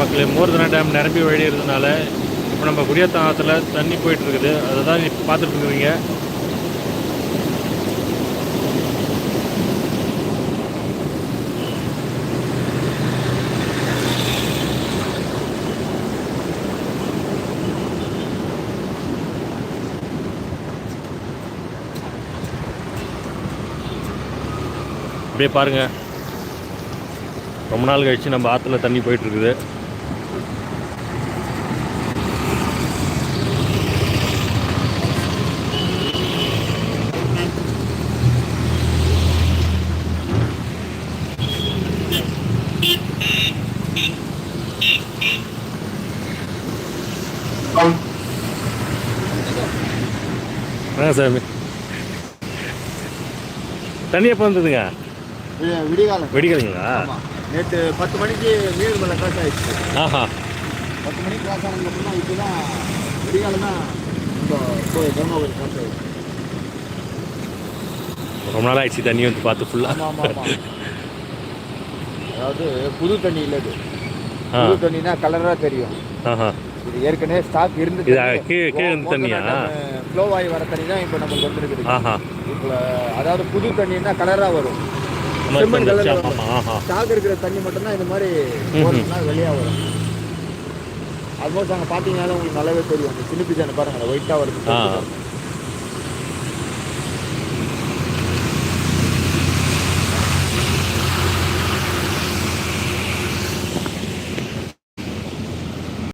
நண்பர்களே மோர்தனா டேம் நிரம்பி வழியிறதுனால இப்போ நம்ம குடியாத்தம் ஆற்றுல தண்ணி போயிட்டுருக்குது. அதை தான் இப்போ பார்த்துட்ருக்குறீங்க அப்படியே பாருங்க. ரொம்ப நாள் கழிச்சு நம்ம ஆற்றுல தண்ணி போயிட்டுருக்குது. இருக்குது ஆ சாமி. தண்ணி எப்போ வந்ததுங்க? விடிகாலம் வெடிக்கிறீங்களா ஆமாம் நேற்று பத்து மணிக்கு நீர்மலை கிராஸ் ஆயிடுச்சு. ஆஹா. பத்து மணிக்கு கிராஸ் ஆனதுக்கப்புறம் இப்போ தான் விடிகாலம் தான் இப்போ தர்மபுரி கிராஸ் ஆயிடுச்சு. ரொம்ப நாள் ஆயிடுச்சு தண்ணி வந்து பார்த்து ஃபுல்லாக அதாவது புது தண்ணி இல்லை புது தண்ணினா கலராக தெரியும். ஆஹா. இது ஏற்கனவே ஸ்டாக் இருந்து கீழே- கீழே தண்ணியா? ஃப்ளோ ஆகி வர தண்ணி தான் இப்போ நமக்கு வந்துருக்குது. இப்போ அதாவது புது தண்ணினா கலராக வரும். செம்மண் தண்ணி கலர்ல ஸ்டாக் இருக்கிற தண்ணி மட்டும்தான் இந்த மாதிரி வெளியாக வரும். ஆல்மோஸ்ட் அங்கே பார்த்தீங்கன்னா உங்களுக்கு நல்லாவே தெரியும். அந்த சிலிப்பி தானே பாருங்க ஒயிட்டாக வருது